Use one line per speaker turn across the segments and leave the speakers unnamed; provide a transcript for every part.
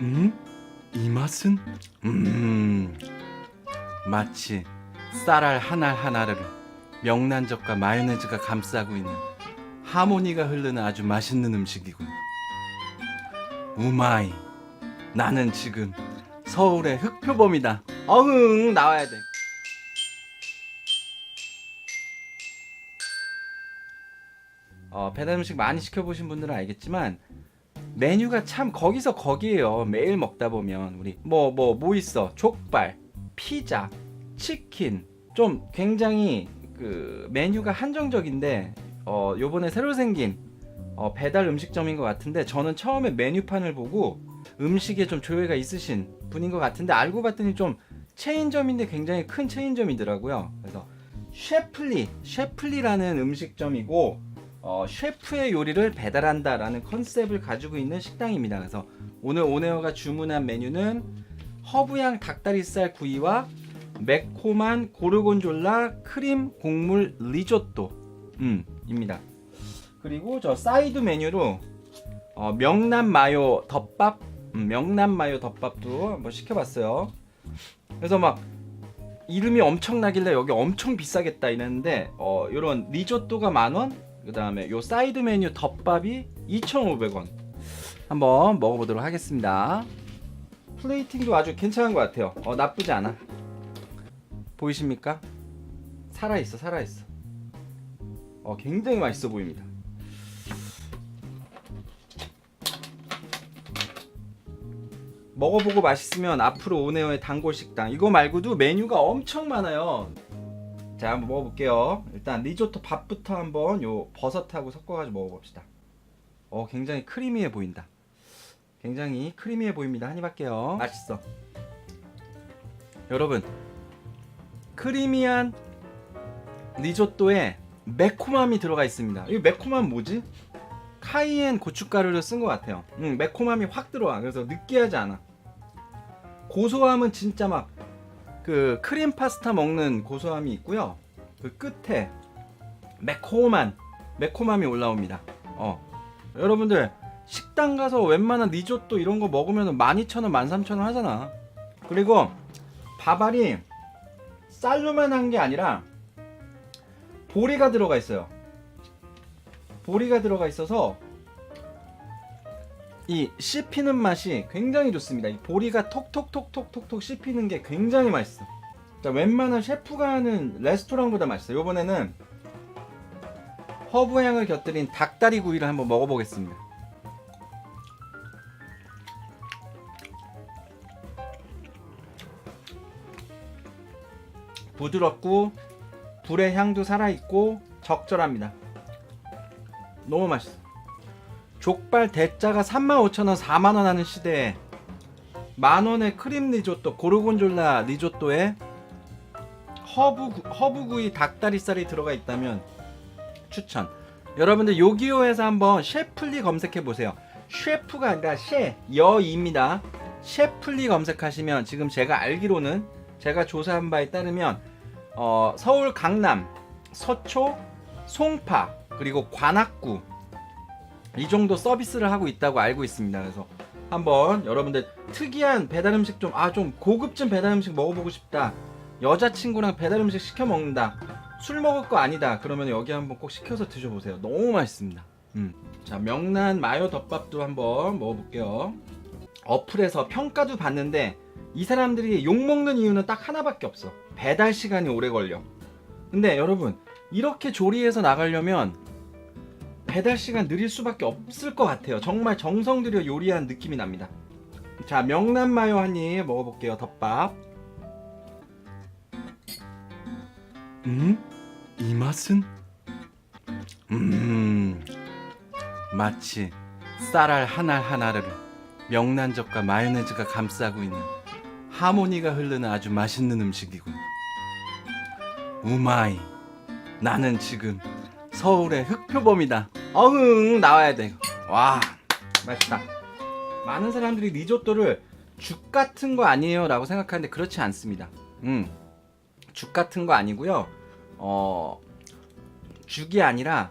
음? 이 맛은? 음. 마치 쌀알 하나 하나를 명란젓과 마요네즈가 감싸고 있는 하모니가 흐르는 아주 맛있는 음식이군. 우마이. 나는 지금 서울의 흑표범이다. 어흥 나와야 돼. 어, 배달 음식 많이 시켜보신 분들은 알겠지만 메뉴가 참 거기서 거기에요. 매일 먹다 보면 우리 뭐 뭐 뭐 있어? 족발, 피자, 치킨 좀 굉장히 그 메뉴가 한정적인데 어 요번에 새로 생긴 어, 배달 음식점인 것 같은데 저는 처음에 메뉴판을 보고 음식에 좀 조예가 있으신 분인 것 같은데 알고 봤더니 좀 체인점인데 굉장히 큰 체인점이더라고요. 그래서 셰플리 셰플리라는 음식점이고 어, 셰프의 요리를 배달한다라는 컨셉을 가지고 있는 식당입니다. 그래서 오늘 오네어가 주문한 메뉴는 허브향 닭다리살 구이와 매콤한 고르곤졸라 크림 곡물 리조또 음, 입니다. 그리고 저 사이드 메뉴로 어, 명란 마요 덮밥 음, 명란 마요 덮밥도 한번 시켜봤어요. 그래서 막 이름이 엄청나길래 여기 엄청 비싸겠다 이랬는데 어, 이런 리조또가 만 원, 그 다음에 요 사이드 메뉴 덮밥이 2,500원. 한번 먹어보도록 하겠습니다. 플레이팅도 아주 괜찮은 것 같아요. 어, 나쁘지 않아. 보이십니까? 살아 있어, 살아 있어. 어, 굉장히 맛있어 보입니다. 먹어보고 맛있으면 앞으로 오네오의 단골 식당 이거 말고도 메뉴가 엄청 많아요. 자 한번 먹어볼게요. 일단 리조또 밥부터 한번 요 버섯하고 섞어가지고 먹어봅시다. 어 굉장히 크리미해 보인다. 굉장히 크리미해 보입니다. 한 입 할게요. 맛있어. 여러분 크리미한 리조또에 매콤함이 들어가 있습니다. 이 매콤함 뭐지? 카이엔 고춧가루를 쓴 것 같아요. 음, 매콤함이 확 들어와. 그래서 느끼하지 않아. 고소함은 진짜 막 그 크림 파스타 먹는 고소함이 있고요. 그 끝에 매콤한 매콤함이 올라옵니다. 어. 여러분들 식당 가서 웬만한 리조또 이런 거 먹으면 12,000원, 13,000원 하잖아. 그리고 밥알이 쌀로만 한 게 아니라 보리가 들어가 있어요. 보리가 들어가 있어서 이 씹히는 맛이 굉장히 좋습니다. 이 보리가 톡톡톡톡톡톡 씹히는 게 굉장히 맛있어. 자, 웬만한 셰프가 하는 레스토랑보다 맛있어. 요 이번에는 허브 향을 곁들인 닭다리 구이를 한번 먹어보겠습니다. 부드럽고 불의 향도 살아있고 적절합니다. 너무 맛있어. 족발 대짜가 35,000원, 4만원 하는 시대에 만원의 크림 리조또, 고르곤졸라 리조또에 허브, 구- 허브구이 닭다리살이 들어가 있다면 추천. 여러분들 요기요에서 한번 셰플리 검색해 보세요. 셰프가 아니라 셰, 여입니다. 셰플리 검색하시면 지금 제가 알기로는 제가 조사한 바에 따르면 어, 서울 강남, 서초, 송파 그리고 관악구 이 정도 서비스를 하고 있다고 알고 있습니다. 그래서 한번 여러분들 특이한 배달 음식 좀 아 좀 고급진 배달 음식 먹어보고 싶다. 여자친구랑 배달 음식 시켜 먹는다. 술 먹을 거 아니다. 그러면 여기 한번 꼭 시켜서 드셔보세요. 너무 맛있습니다. 음. 자 명란 마요 덮밥도 한번 먹어볼게요. 어플에서 평가도 봤는데 이 사람들이 욕 먹는 이유는 딱 하나밖에 없어. 배달 시간이 오래 걸려. 근데 여러분 이렇게 조리해서 나가려면 배달 시간 느릴 수밖에 없을 것 같아요. 정말 정성 들여 요리한 느낌이 납니다. 자, 명란 마요 한 입 먹어볼게요. 덮밥. 음? 이 맛은? 음. 마치 쌀알 하나 하나를 명란젓과 마요네즈가 감싸고 있는 하모니가 흐르는 아주 맛있는 음식이군. 우마이. 나는 지금 서울의 흑표범이다. 어흥 나와야 돼. 와 맛있다. 많은 사람들이 리조또를 죽 같은 거 아니에요라고 생각하는데 그렇지 않습니다. 음, 죽 같은 거 아니고요. 어, 죽이 아니라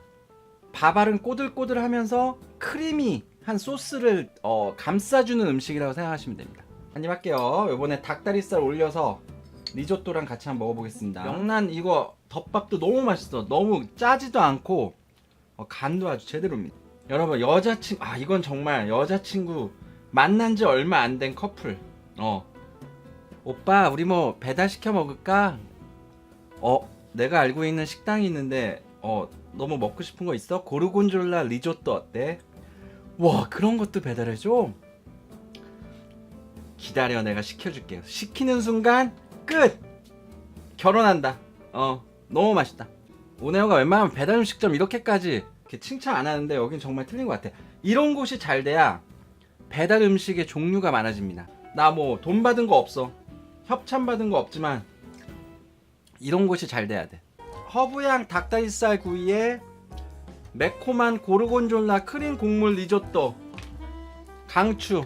밥알은 꼬들꼬들하면서 크림이 한 소스를 어, 감싸주는 음식이라고 생각하시면 됩니다. 한 입 할게요. 이번에 닭다리살 올려서 리조또랑 같이 한번 먹어보겠습니다. 명란 이거 덮밥도 너무 맛있어. 너무 짜지도 않고 어, 간도 아주 제대로입니다. 여러분 여자친 아 이건 정말 여자친구 만난 지 얼마 안 된 커플. 어 오빠 우리 뭐 배달 시켜 먹을까? 어 내가 알고 있는 식당이 있는데 어 너무 먹고 싶은 거 있어? 고르곤졸라 리조또 어때? 와 그런 것도 배달해줘? 기다려 내가 시켜줄게 시키는 순간 끝 결혼한다 어 너무 맛있다 오네오가 웬만하면 배달 음식점 이렇게까지 이렇게 칭찬 안 하는데 여긴 정말 틀린 것 같아. 이런 곳이 잘 돼야 배달 음식의 종류가 많아집니다. 나 뭐 돈 받은 거 없어. 협찬 받은 거 없지만 이런 곳이 잘 돼야 돼. 허브향 닭다리살 구이에 매콤한 고르곤졸라 크림 국물 리조또 강추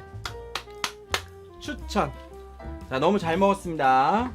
추천. 자 너무 잘 먹었습니다